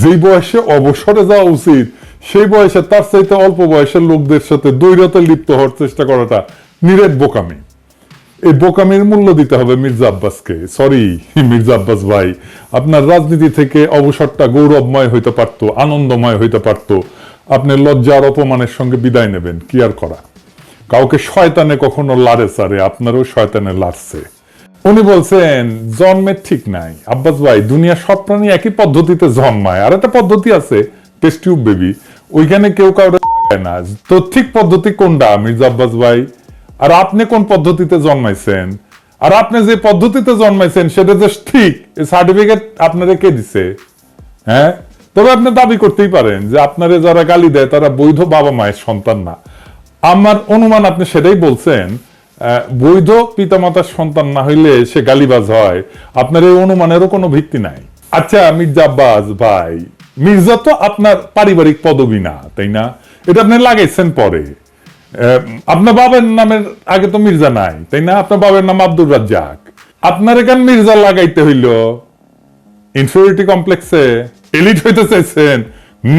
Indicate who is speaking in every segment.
Speaker 1: যেই বয়সে অবসরে যাওয়া উচিত, সেই বয়সে তার চাইতে অল্প বয়সের লোকদের সাথে দৈরতে লিপ্ত হওয়ার চেষ্টা করাটা নিরেট বোকামি। এই বোকামির মূল্য দিতে হবে মির্জা আব্বাসকে। সরি মির্জা আব্বাস ভাই, আপনার রাজনীতি থেকে অবসরটা গৌরবময় হইতে পারত, আনন্দময় হইতে পারত। আপনি লজ্জা আর অপমানের সঙ্গে বিদায় নেবেন, কি আর করা? কাউকে শয়তানে কখনো লারে সারে, আপনারও শয়তানে লাড়ছে। উনি বলছেন জন্মের ঠিক নাই। আব্বাস ভাই দুনিয়া সব প্রাণী একই পদ্ধতিতে জন্মায়। আর একটা পদ্ধতি আছে টেস্ট টিউব বেবি ওইখানে কেউ কাউরে লাগায় না। তো ঠিক পদ্ধতি কোনটা, মির্জা আব্বাস ভাই? আর আপনি কোন পদ্ধতিতে জন্মাইছেন? আর আপনি যে পদ্ধতিতে জন্মাইছেন, সেটা যে ঠিক সার্টিফিকেট আপনারে কে দিছে? হ্যাঁ? তবে আপনি দাবি করতেই পারেন যে আপনারে যারা গালি দেয়, তারা বৈধ বাবা মায়ের সন্তান না। আমার অনুমান আপনি সেটাই বলছেন বৈধ পিতামাতার সন্তান না হইলে সে গালিবাজ হয়। আপনার এই অনুমানেরও কোনো ভিত্তি নাই। আচ্ছা মির্জা আব্বাস ভাই, মির্জা তো আপনার পারিবারিক পদবি না, তাই না? এটা আপনি লাগাইছেন পরে। আপনার বাবার নামের আগে তো মির্জা নাই, তাই না? আপনার বাবার নাম আব্দুর রাজ্জাক। আপনার এখান মির্জা লাগাইতে হইল। ইনফিউরিটি কমপ্লেক্সে এলিট হইতে চাইছেন।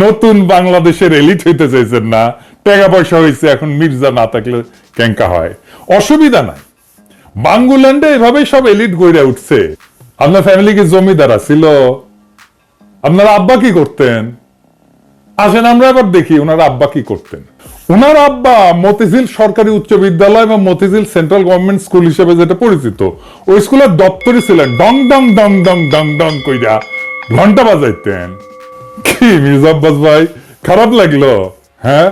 Speaker 1: নতুন বাংলাদেশের এলিট হইতে চাইছেন না। টাকা পয়সা হয়েছে, এখন মির্জা না থাকলে ক্যাঙ্কা হয়। অসুবিধা নাই। বাঙ্গুল্যান্ডে এভাবেই সব এলিট গইরা উঠছে। আপনার ফ্যামিলি কি জমিদার ছিল আপনার আব্বা কি করতেন? আসেন, আমরা এবার দেখি ওনার আব্বা কি করতেন। ওনার আব্বা মতিঝিল সরকারি উচ্চ বিদ্যালয় এবং মতিঝিল সেন্ট্রাল গভর্নমেন্ট স্কুল হিসেবে যেটা পরিচিত, ওই স্কুলের দপ্তরই ছিলেন। ডং ডং ডং ডং ডং ডং কইরা ঘণ্টা বাজাইতেন। কি মির্জা আব্বাস ভাই, খারাপ লাগল হ্যাঁ?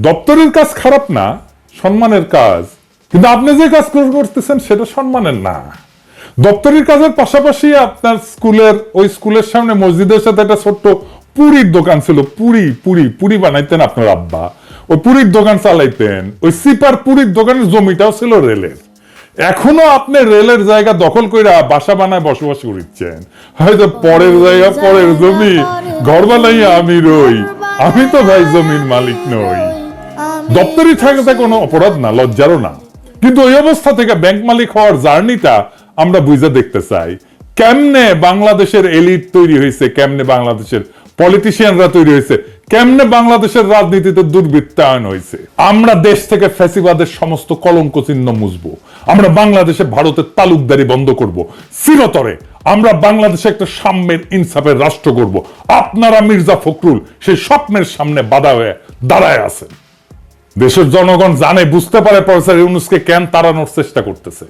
Speaker 1: দপ্তরের কাজ খারাপ না, সম্মানের কাজ। কিন্তু আপনি যে কাজ করতেছেন, সেটা সম্মানের না। দপ্তরের কাজের পাশাপাশি আপনার স্কুলের, ওই স্কুলের সামনে মসজিদের সাথে একটা ছোট্ট পুরীর দোকান ছিল। পুরি পুরি পুরি বানাইতেন আপনার আব্বা। ওই পুরীর দোকান চালাইতেন। ওই সিপার পুরীর দোকানের জমিটাও ছিল রেলের। এখনও আপনি রেলের জায়গা দখল করে বাসা বানায় বসবাস করছেন হয়তো পরের জায়গা, পরের জমি, ঘর বানাইয়া আমি রই। আমি তো ভাই জমির মালিক নই। দপ্তরি থাকাটা কোনো অপরাধ না লজ্জারও না। কিন্তু ওই অবস্থা থেকে ব্যাংক মালিক হওয়ার জার্নিটা আমরা বুঝে দেখতে চাই। কেমনে বাংলাদেশের এলিট তৈরি হয়েছে কেমনে বাংলাদেশের পলিটিশিয়ানরা তৈরি হয়েছে কেমনে বাংলাদেশের রাজনীতিতে দুর্বৃত্তায়ন হয়েছে। আমরা দেশ থেকে ফ্যাসিবাদের সমস্ত কলঙ্ক চিহ্ন মুছবো। আমরা বাংলাদেশে ভারতের তালুকদারি বন্ধ করব। চিরতরে আমরা বাংলাদেশে একটা সাম্যের ইনসাফের রাষ্ট্র করব আপনারা মির্জা ফখরুল সেই স্বপ্নের সামনে বাধা হয়ে দাঁড়ায় আছেন। দেশের জনগণ জানে, বুঝতে পারে প্রফেসর ইউনুসকে কেন তাড়ানোর চেষ্টা করতেছে।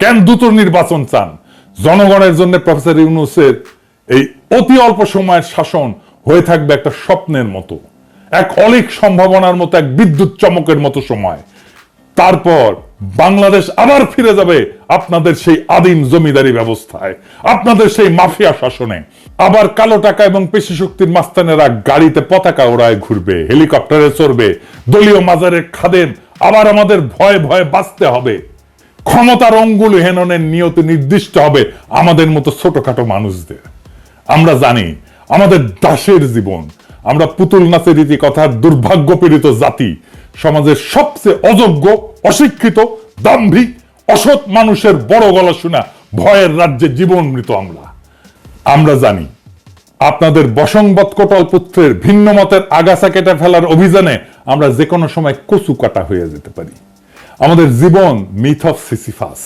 Speaker 1: কেন দ্রুত নির্বাচন চান? জনগণের জন্য প্রফেসর ইউনুসের এই অতি অল্প সময়ের শাসন হয়ে থাকবে একটা স্বপ্নের মতো। এক অলিক সম্ভাবনার মতো, এক বিদ্যুৎ চমকের মতো সময়। তারপর বাংলাদেশ আবার ফিরে যাবে আপনাদের সেই আদিম জমিদারি ব্যবস্থায়, আপনাদের সেই মাফিয়া শাসনে। আবার কালো টাকা এবং পেশি শক্তির মাস্তানেরা গাড়িতে পতাকা ওড়ায় ঘুরবে, হেলিকপ্টারে চড়বে, দলীয় মাজারের খাদেম আবার আমাদের ভয়ে ভয়ে বাঁচতে হবে। ক্ষমতার অঙ্গুল হেননের নিয়ত নির্দিষ্ট হবে আমাদের মতো ছোটখাটো মানুষদের। আমরা জানি, আমাদের দাসের জীবন। আমরা পুতুল নাচের রীতি কথার দুর্ভাগ্য পীড়িত জাতি। সমাজের সবচেয়ে অযোগ্য, অশিক্ষিত, দাম্ভিক, অসৎ মানুষের বড় গলা শোনা ভয়ের রাজ্যে জীবন মৃত আমরা। আমরা জানি, আপনাদের বসংবৎ কোটল পুত্রের ভিন্ন মতের আগাছা কেটে ফেলার অভিযানে আমরা যে কোনো সময় কচু কাটা হয়ে যেতে পারি। আমাদের জীবন মিথ অফ সিসিফাস।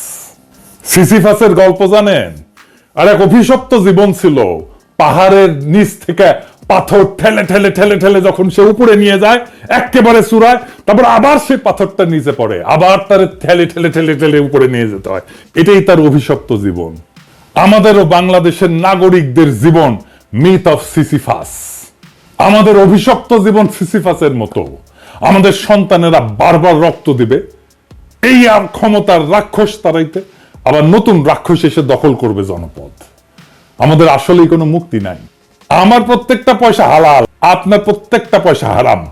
Speaker 1: সিসিফাসের গল্প জানেন? আর এক অভিশপ্ত জীবন ছিল, পাহাড়ের নিচ থেকে পাথর ঠেলে ঠেলে ঠেলে ঠেলে যখন সে উপরে নিয়ে যায়, একেবারে চূড়ায়, তারপর আবার সে পাথরটা নিচে পড়ে, আবার তার ঠেলে ঠেলে ঠেলে ঠেলে উপরে নিয়ে যেতে হয়। এটাই তার অভিশপ্ত জীবন। আমাদেরও বাংলাদেশের নাগরিকদের জীবন মিথ অফ সিসিফাস আমাদের অভিশপ্ত জীবন সিসিফাসের মতো। আমাদের সন্তানেরা বারবার রক্ত দিবে। এই আর ক্ষমতার রাক্ষস তারাইতে আবার নতুন রাক্ষস এসে দখল করবে জনপদ। আমাদের আসলেই কোনো মুক্তি নাই। আমার প্রত্যেকটা পয়সা হালাল, আপনার প্রত্যেকটা পয়সা হারাম।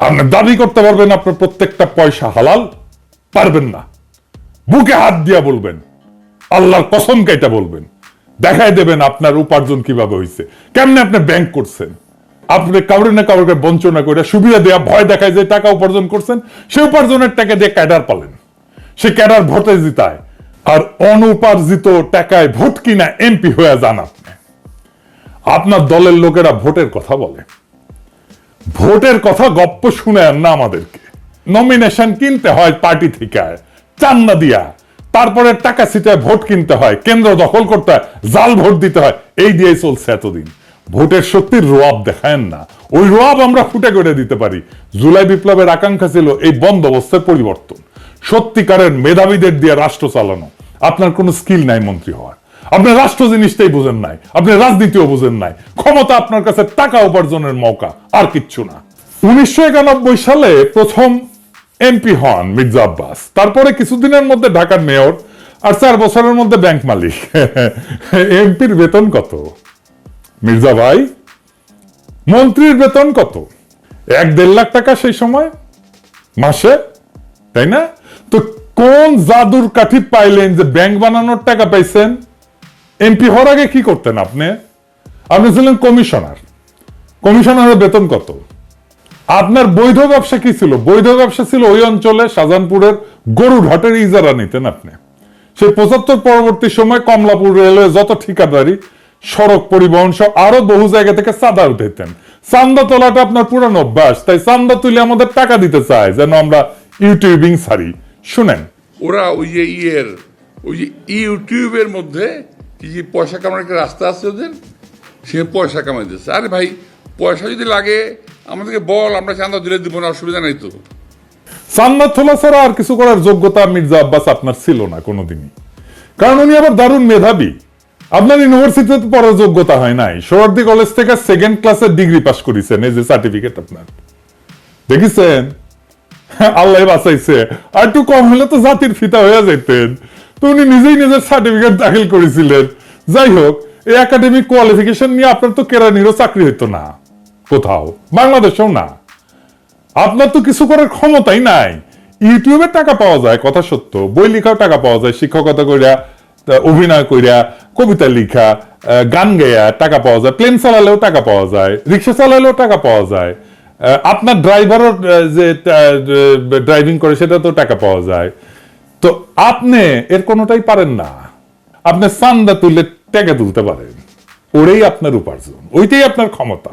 Speaker 1: আপনি দাবি করতে পারবেন আপনার প্রত্যেকটা পয়সা হালাল, পারবেন না। বুকে হাত দিয়া বলবেন আল্লাহর কসম কেটে বলবেন? দেখাই দেবেন আপনার উপার্জন কীভাবে হয়েছে কেমনে আপনি ব্যাংক করছেন? আপনি কাউরে না কাউকে বঞ্চনা করে সুবিধা দেওয়া ভয় দেখায় যে টাকা উপার্জন করছেন, সে উপার্জনের টাকা দিয়ে ক্যাডার পালেন। সে ক্যাডার ভোটে জিতায়। আর অনুপার্জিত টাকায় ভোট কিনা এমপি হয়ে যান আপনি। আপনার দলের লোকেরা ভোটের কথা বলে। ভোটের কথা গপ্প শুনে না আমাদেরকে। নমিনেশন কিনতে হয় পার্টি থেকে। চান্না দিয়া। তারপরে টাকা সিটায় ভোট কিনতে হয়, কেন্দ্র দখল করতে হয়, জাল ভোট দিতে হয়, এই দিয়েই চলছে এতদিন। ভোটের শক্তির রোয়াব দেখায় না। ওই রোয়াব আমরা ফুটে করে দিতে পারি। জুলাই বিপ্লবের আকাঙ্ক্ষা ছিল এই বন্দোবস্তের পরিবর্তন। সত্যিকারের মেধাবীদের দিয়ে রাষ্ট্র চালানো। আপনার কোনো স্কিল নাই মন্ত্রী হওয়ার। আপনি রাষ্ট্র জিনিসটাই বুঝেন নাই। আপনি রাজনীতিও বুঝেন নাই। ক্ষমতা আপনার কাছে টাকা উপার্জনের মৌকা, আর কিচ্ছু না। উনিশশো একানব্বই সালে প্রথম এমপি হন মির্জা আব্বাস। তারপরে কিছুদিনের মধ্যে ঢাকার মেয়র আর চার বছরের মধ্যে ব্যাংক মালিক। এমপির বেতন কত? মির্জা ভাই, মন্ত্রীর বেতন কত? এক দেড় লাখ টাকা সেই সময়? মাসে? তাই না? তো কোন জাদুর কাঠি পাইলেন যে ব্যাংক বানানোর টাকা পাইছেন? এমপি হওয়ার আগে কি করতেন আপনি? আপনি ছিলেন কমিশনার। কমিশনারের বেতন কত? আপনার বৈধ ব্যবসা কি ছিল? বৈধ ব্যবসা ছিল ওই অঞ্চলে শাহজাহানপুরের গরু ঘাটের ইজারা নিতেন আপনি। সেই পঁচাত্তর পরবর্তী সময় কমলাপুর রেলওয়ে যত ঠিকাদারি, সড়ক পরিবহন সব আরও বহু জায়গা থেকে চাঁদা উঠাইতেন। চান্দা তোলাটা আপনার পুরানো অভ্যাস, তাই চান্দা তুলে আমাদের টাকা দিতে চায়, যেন আমরা ইউটিউবিং সারি। শুনেন।
Speaker 2: ওরা ওই যে ইয়ের, ওই যে ইউটিউবের মধ্যে যে পয়সা কামানোর রাস্তা আছে ওদের, সে পয়সা কামাই দিচ্ছে আরে ভাই, পয়সা যদি লাগে আমাদেরকে বল, আমরা চান্দা দিলে দিব না, অসুবিধা নাই তো।
Speaker 1: চান্দা তোলা ছাড়া আর কিছু করার যোগ্যতা মির্জা আব্বাস আপনার ছিল না কোনোদিনই। কারণ উনি আবার দারুণ মেধাবী। আপনার ইউনিভার্সিটিতে পড়ার যোগ্যতা হয় নাই। সোহরার্দি কলেজ থেকে সেকেন্ড ক্লাসের ডিগ্রি পাস করেছেন, এই যে সার্টিফিকেট আপনার। দেখিছেন? আল্লাহ বাঁচাইছে। আর একটু কম হলে তো জাতির ফিতা হয়ে যেতেন তো উনি নিজেই নিজের সার্টিফিকেট দাখিল করেছিলেন। যাই হোক, এই একাডেমিক কোয়ালিফিকেশন নিয়ে আপনার তো কেরানিরও চাকরি হইতো না। কোথাও? বাংলাদেশেও না। আপনার তো কিছু করার ক্ষমতাই নাই। ইউটিউবে টাকা পাওয়া যায়, কথা সত্য। বই লেখাও টাকা পাওয়া যায়, শিক্ষকতা কইরা, তা অভিনয় কইরা, কবিতা লিখা গান গেয়া টাকা পাওয়া যায়, প্লেন চালালেও টাকা পাওয়া যায়, রিক্সা চালালেও টাকা পাওয়া যায়। আপনার ড্রাইভারও যে ড্রাইভিং করে সেটা তো টাকা পাওয়া যায়। তো আপনি এর কোনোটাই পারেন না। আপনি চান্দা তুললে টাকা তুলতে পারেন। ওরেই আপনার উপার্জন, ওইটাই আপনার ক্ষমতা।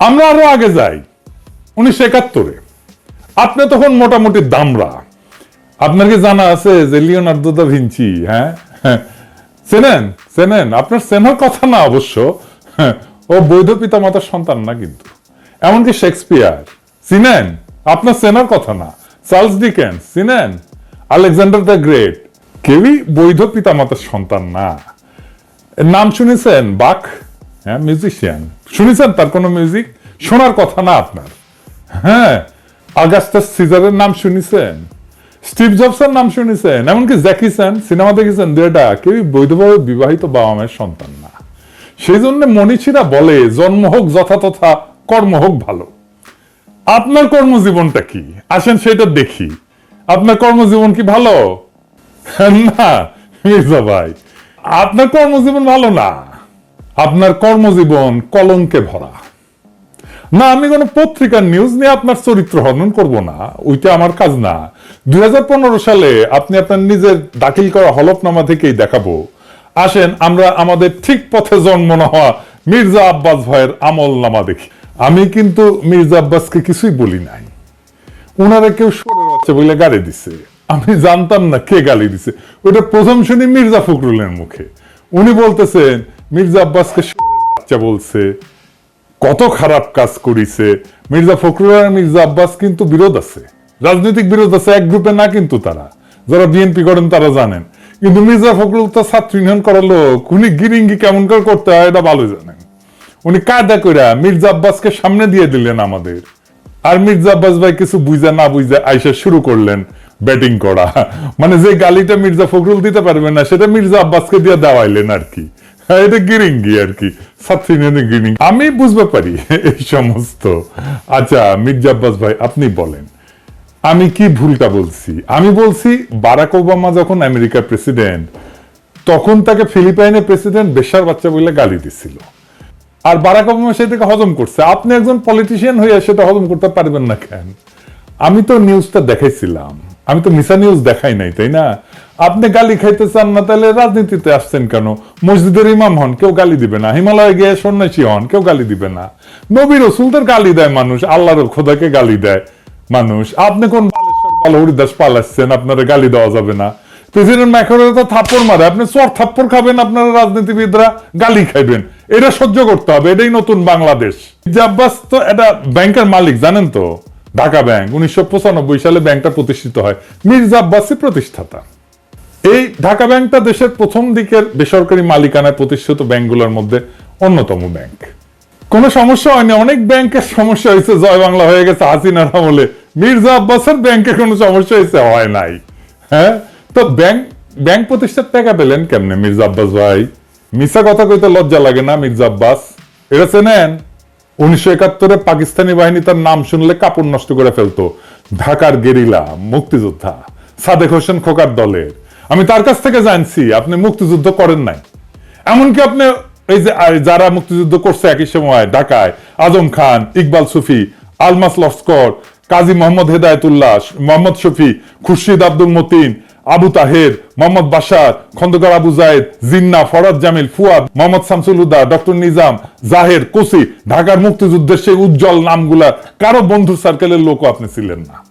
Speaker 1: আমরা আরও আগে যাই, উনিশশো একাত্তরে। আপনি তখন মোটামুটি দামরা। আপনার কি জানা আছে যে লিওনার্দো দা ভিঞ্চি হ্যাঁ। চেনেন? চেনেন? আপনার চেনার কথা না অবশ্য। ও বৈধ পিতা মাতার সন্তান না কিন্তু। এমনকি শেক্সপিয়ার। চিনেন? আপনার চেনার কথা না। চার্লস ডিকেন্স, চিনেন? Alexander the great. কেউই বৈধ পিতা মাতার সন্তান না। নাম শুনেছেন, বাক? হ্যাঁ মিউজিশিয়ান শুনেছেন তার কোনো মিউজিক শোনার কথা না আপনার। হ্যাঁ আগাস্টাস সিজারের নাম শুনেছেন। স্টিভ জবসের নাম শুনেছেন। এমনকি জ্যাকি চ্যান সিনেমা দেখেছেন। দুটা কেউই বৈধভাবে বিবাহিত বাবা মায়ের সন্তান না। সেই জন্য মনীষীরা বলে, জন্ম হোক যথাতথা কর্ম হোক ভালো। আপনার কর্মজীবনটা কি? আসেন সেটা দেখি। আপনার কর্মজীবন কি ভালো? না, মির্জা ভাই। আপনার কর্মজীবন ভালো না। আপনার কর্মজীবন কলঙ্কে ভরা। না, আমি কোনো পত্রিকার নিউজ নিয়ে আপনার চরিত্র হনন করব না, ওইটা আমার কাজ না। দুই সালে আপনি আপনার নিজের দাখিল করা হলফনামা থেকেই দেখাবো। আসেন, আমরা আমাদের ঠিক পথে জন্ম না হওয়া মির্জা আব্বাস ভাইয়ের আমল নামা দেখি। আমি কিন্তু মির্জা আব্বাসকে কিছুই বলি নাই। উনারা কেউ সরে যাচ্ছে বলে গালি দিছে। আমি জানতাম না কে গালি দিছে। ওটা প্রথম শুনি মির্জা ফখরুলের মুখে। উনি বলতেছেন মির্জা আব্বাসকে বাচ্চা বলছে, কত খারাপ কাজ করিছে। মির্জা ফখরুল আর মির্জা আব্বাস কিন্তু বিরোধ আছে। রাজনৈতিক বিরোধ আছে, এক গ্রুপে না কিন্তু তারা। যারা বিএনপি করেন তারা জানেন। কিন্তু মির্জা ফখরুল তো ছাত্র ইউনিয়ন করার লোক, উনি গিরিঙ্গি কেমন করে করতে হয় এটা ভালো জানেন। উনি কায়দা কইরা মির্জা আব্বাসকে সামনে দিয়ে দিলেন আমাদের। আর মির্জা আব্বাস ভাই কিছু বুঝা না বুঝা আইসা শুরু করলেন ব্যাটিং করা। মানে যে গালিটা মির্জা ফখরুল দিতে পারবে না, সেটা মির্জা আব্বাসকে দিয়ে দেওয়াইলেন আর কি। এটা গিরিঙ্গি আর কি। ছাত্র ইউনিয়নের গিরিঙ্গি। আমি বুঝতে পারি এই সমস্ত। আচ্ছা মির্জা আব্বাস ভাই, আপনি বলেন, আমি কি ভুলটা বলছি? আমি বলছি, বারাক ওবামা যখন আমেরিকার প্রেসিডেন্ট, তখন তাকে ফিলিপাইনের প্রেসিডেন্ট বেশার বাচ্চা বলে গালি দিছিল। আর বারাক ওবামা সেটাকে হজম করছে। আপনি একজন পলিটিশিয়ান হয়ে সেটা হজম করতে পারবেন না কেন? আমি তো নিউজটা দেখাইছিলাম। আমি তো মিসা নিউজ দেখাই নাই, তাই না? আপনি গালি খাইতে চান না, তাহলে রাজনীতিতে আসছেন কেন? মসজিদের ইমাম হন, কেউ গালি দিবে না। হিমালয়ে গিয়ে সন্ন্যাসী হন, কেউ গালি দিবে না। নবীর রসুলদের গালি দেয় মানুষ, আল্লাহর খোদাকে গালি দেয় মানুষ। আপনি কোন হরিদাস পালাচ্ছেন আপনারা গালি দেওয়া যাবে না। প্রেসিডেন্ট ম্যাকরনের তো থাপ্পড় মারে, আপনি চর থাপ্পড় খাবেন আপনারা রাজনীতিবিদরা, গালি খাইবেন। এটা সহ্য করতে হবে, এটাই নতুন বাংলাদেশ। যে আব্বাস তো এটা ব্যাংকের মালিক, জানেন তো? ঢাকা ব্যাংক, উনিশশো সালে ব্যাংকটা প্রতিষ্ঠিত হয়। মির্জা আব্বাসই প্রতিষ্ঠাতা। এই ঢাকা ব্যাংকটা দেশের প্রথম দিকের বেসরকারি মালিকানায় প্রতিষ্ঠিত ব্যাংকগুলোর মধ্যে অন্যতম ব্যাংক। কোনো সমস্যা হয়নি, অনেক ব্যাংকের সমস্যা হয়েছে, জয় বাংলা হয়ে গেছে, হাসিনার আমলে। মির্জা আব্বাসের ব্যাংকে কোনো সমস্যা হয়েছে? হয় নাই। হ্যাঁ? তো ব্যাংক ব্যাংক প্রতিষ্ঠার টাকা পেলেন কেমনে মির্জা আব্বাস ভাই? মিশা কথা কইতে লজ্জা লাগে না মির্জা আব্বাস? এটা চেনেন? উনিশশো একাত্তরে পাকিস্তানি বাহিনী তার নাম শুনলে কাপড় নষ্ট করে ফেলতো। ঢাকার গেরিলা, মুক্তিযোদ্ধা, সাদেক হোসেন খোকার দলের। আমি তার কাছ থেকে জানছি, আপনি মুক্তিযুদ্ধ করেন নাই। এমনকি আপনি এই যে যারা মুক্তিযুদ্ধ করছে একই সময় ঢাকায়, আজম খান, ইকবাল সুফি, আলমাস লস্কর, কাজী মোহাম্মদ হেদায়তুল্লাহ, মোহাম্মদ শফি, খুরশিদ আব্দুল মতিন আবু তাহের, মোহাম্মদ বাশার, খন্দকার আবু জায়েদ, জিন্না, ফরাদ জামিল, ফুয়াদ, মোহাম্মদ শামসুল হুদা, ডক্টর নিজাম, জাহের, কোসি, ঢাকার মুক্তিযুদ্ধের সেই উজ্জ্বল নামগুলা কারও বন্ধু সার্কেলের লোকও আপনি ছিলেন না।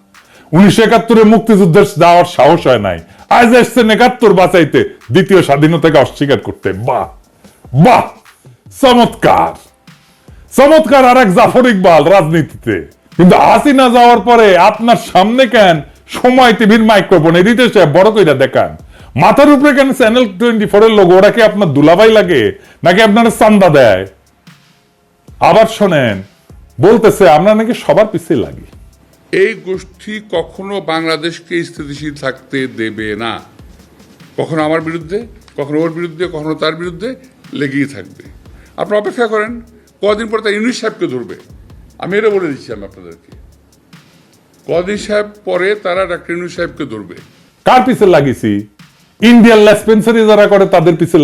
Speaker 1: উনিশশো একাত্তরে মুক্তিযুদ্ধের যাওয়ার সাহস হয় নাই। আজ এসছেন একাত্তর বাঁচাইতে, দ্বিতীয় স্বাধীনতাকে অস্বীকার করতে। বাহ! বাহ! চমৎকার! চমৎকার আর এক জাফর ইকবাল রাজনীতিতে। কিন্তু হাসিনা যাওয়ার পরে আপনার সামনে কেন সময় টিভির মাইক্রোফোন এদিতে সে বড় কইরা দেখান। মাথার উপরে কেন চ্যানেল টোয়েন্টি ফোর এর লোক ওরা কি আপনার দুলাভাই লাগে? নাকি আপনার চান্দা দেয়? আবার শোনেন, বলতেছে, আমরা নাকি সবার পিছিয়ে লাগি।
Speaker 2: এই গোষ্ঠী কখনো বাংলাদেশকে স্থিতিশীল থাকতে দেবে না। কখনো আমার বিরুদ্ধে, কখনো ওর বিরুদ্ধে, কখনো তার বিরুদ্ধে লেগেই থাকবে। আপনারা অপেক্ষা করেন, কদিন পরে তার ইউনিট সাহেবকে ধরবে। আমি এটা বলে দিচ্ছি আমি আপনাদেরকে। কদিন সাহেব পরে তারা সাহেবকে ধরবে।
Speaker 1: কার পিছে ইন্ডিয়ান লেসপেন্সারি যারা করে, তাদের পিছে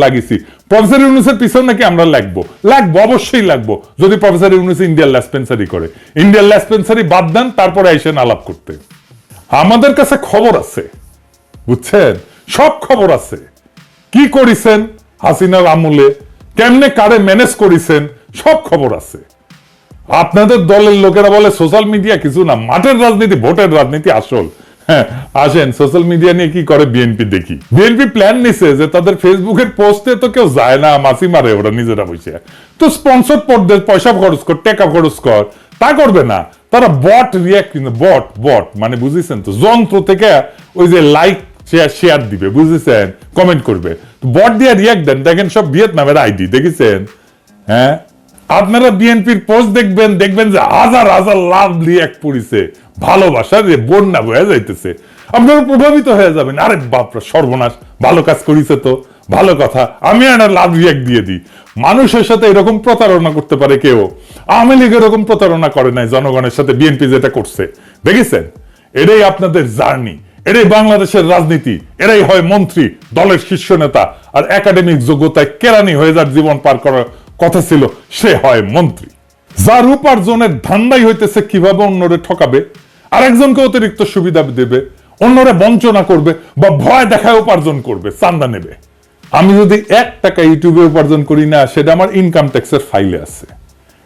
Speaker 1: প্রফেসর ইউনুসের নাকি আমরা লাগবো। লাগবো, অবশ্যই লাগবো। যদি প্রফেসর ইউনুস ইন্ডিয়ান লেসপেন্সারি করে। ইন্ডিয়ান লেসপেন্সারি বাদ দেন, তারপরে আইসেন আলাপ করতে। আমাদের কাছে খবর আছে। বুঝছেন? সব খবর আছে। কি করিছেন? হাসিনার আমলে। কেমনে কারে ম্যানেজ করিছেন? সব খবর আছে। আপনাদের দলের লোকেরা বলে সোশ্যাল মিডিয়া কিছু না, মাঠের রাজনীতি, ভোটের রাজনীতি আসল। হ্যাঁ আসেন সোশ্যাল মিডিয়া নিয়ে কি করে বিএনপি দেখি? বিএনপি প্ল্যান নিছে যে তাদের ফেসবুকের পোস্টে তো কেউ যায় না মাসি মারে ওরা নিজেরা বসে। তো স্পন্সর পয়সা খরচ কর খরচ কর, তা করবে না। তারা বট রিয়াক্ট বট বট মানে বুঝেছেন তো? যন্ত্র থেকে ওই যে লাইক শেয়ার শেয়ার দিবে, বুঝেছেন? কমেন্ট করবে। বট দিয়ে রিয়াক্ট দেন, দেখেন সব ভিয়েতনামের আইডি দেখেছেন? হ্যাঁ? আপনারা বিএনপির পোস্ট দেখবেন দেখবেন যে হাজার হাজার লাভ রিয়াক্ট পড়িছে। ভালোবাসা যে বন্যা বয়ে যাইতেছে। আপনারা প্রভাবিত হয়ে যাবেন। আরে বাপরা, সর্বনাশ। ভালো কাজ করিছে তো। ভালো কথা। আমি একটা লাভ রিয়াক্ট দিয়ে দিই। মানুষের সাথে এরকম প্রতারণা করতে পারে কেউ? আওয়ামী লীগ এরকম প্রতারণা করে নাই, জনগণের সাথে বিএনপি যেটা করছে। দেখেছেন? এটাই আপনাদের জার্নি। এটাই বাংলাদেশের রাজনীতি। এরাই হয় মন্ত্রী, দলের শীর্ষ নেতা। আর একাডেমিক যোগ্যতায় কেরানি হয়ে যার জীবন পার করার কথা ছিল, সে হয় মন্ত্রী। যার উপার্জনের ধান্দাই হইতেছে কীভাবে অন্যরে ঠকাবে, আর একজনকে অতিরিক্ত সুবিধা দেবে, অন্যরে বঞ্চনা করবে বা ভয় দেখায় উপার্জন করবে, চান্দা নেবে। আমি যদি এক টাকা ইউটিউবে উপার্জন করি না, সেটা আমার ইনকাম ট্যাক্সের ফাইলে আছে।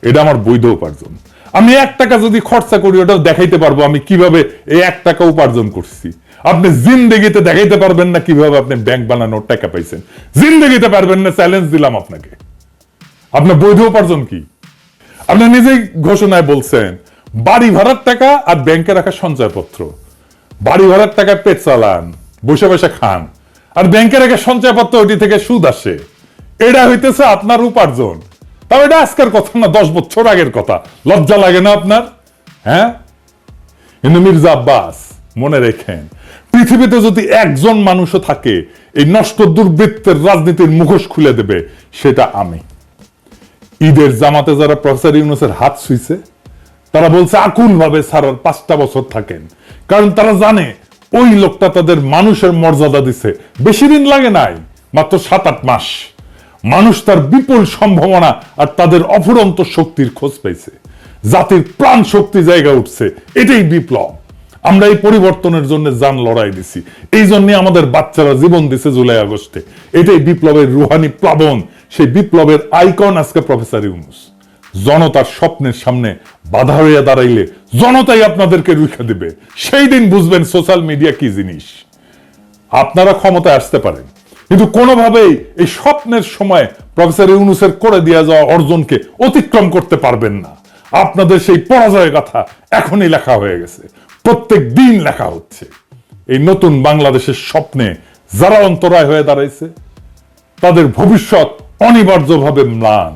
Speaker 1: এটা আমার বৈধ উপার্জন। আমি এক টাকা যদি খরচা করি, ওটাও দেখাইতে পারব আমি কীভাবে এই এক টাকা উপার্জন করছি। আপনি জিন্দেগিতে দেখাইতে পারবেন না কীভাবে আপনি ব্যাংক বানানোর টাকা পাইছেন। জিন্দেগিতে পারবেন না চ্যালেঞ্জ দিলাম আপনাকে। আপনার বৈধ উপার্জন কি? আপনি নিজেই ঘোষণায় বলছেন, বাড়ি ভাড়ার টাকা আর ব্যাংকে রাখা সঞ্চয়পত্র। বাড়ি ভাড়ার টাকা পেট চালান, বসে বসে খান, আর ব্যাংকে রাখা সঞ্চয়পত্র ওটি থেকে সুদ আসে। এটা হইতেছে আপনার উপার্জন। তাও এটা আজকের কথা না, দশ বছর আগের কথা। লজ্জা লাগে না আপনার? হ্যাঁ? কিন্তু মির্জা আব্বাস, মনে রেখেন, পৃথিবীতে যদি একজন মানুষও থাকে, এই নষ্ট দুর্বৃত্তের রাজনীতির মুখোশ খুলে দেবে, সেটা আমি। ঈদের জামাতে যারা প্রফেসর ইউনুসের হাত ছুঁইছে, তারা বলছে আকুল ভাবে সারার পাঁচটা বছর থাকেন। কারণ তারা জানে, ওই লোকটা তাদের মানুষের মর্যাদা দিছে। বেশি দিন লাগে নাই, মাত্র সাত আট মাস। মানুষ তার বিপুল সম্ভাবনা আর তাদের অফুরন্ত শক্তির খোঁজ পেয়েছে। জাতির প্রাণ শক্তি জায়গা উঠছে। এটাই বিপ্লব। আমরা এই পরিবর্তনের জন্য যান লড়াই দিছি। এই জন্য আমাদের বাচ্চারা জীবন দিছে জুলাই আগস্টে। এটাই বিপ্লবের রুহানি প্লাবন। সেই বিপ্লবের আইকন আজকে প্রফেসর ইউনুস। জনতার স্বপ্নের সামনে বাধা হইয়া দাঁড়াইলে জনতাই আপনাদেরকে রুখে দিবে। সেই দিন বুঝবেন সোশ্যাল মিডিয়া কি জিনিস। আপনারা ক্ষমতায় আসতে পারেন, কিন্তু কোনোভাবেই এই স্বপ্নের সময় প্রফেসর ইউনুসের করে দেওয়া যাওয়া অর্জনকে অতিক্রম করতে পারবেন না। আপনাদের সেই পরাজয় কথা এখনই লেখা হয়ে গেছে। প্রত্যেক দিন লেখা হচ্ছে। এই নতুন বাংলাদেশের স্বপ্নে যারা অন্তরায় হয়ে দাঁড়াইছে, তাদের ভবিষ্যৎ অনিবার্যভাবে ম্লান।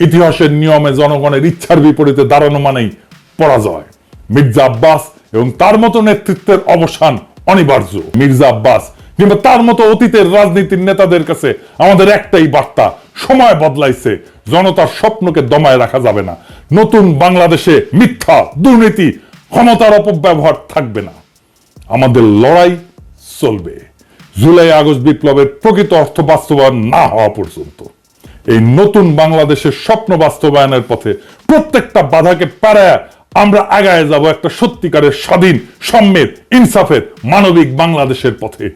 Speaker 1: ইতিহাসের নিয়মে জনগণের ইচ্ছার বিপরীতে দাঁড়ানো মানেই পরাজয়। মির্জা আব্বাস এবং তার মতো নেতৃত্বের অবসান অনিবার্য। মির্জা আব্বাস কিংবা তার মতো অতীতের রাজনীতির নেতাদের কাছে আমাদের একটাই বার্তা, সময় বদলাইছে, জনতার স্বপ্নকে দমায় রাখা যাবে না। নতুন বাংলাদেশে মিথ্যা, দুর্নীতি, ক্ষমতার অপব্যবহার থাকবে না। আমাদের লড়াই চলবে। জুলাই আগস্ট বিপ্লবের প্রকৃত অর্থ বাস্তবায়ন না হওয়া পর্যন্ত। এই নতুন বাংলাদেশের স্বপ্ন বাস্তবায়নের পথে প্রত্যেকটা বাধাকে পেরায় আমরা আগায় যাব একটা সত্যিকারের স্বাধীন সম্মের ইনসাফের, মানবিক বাংলাদেশের পথে।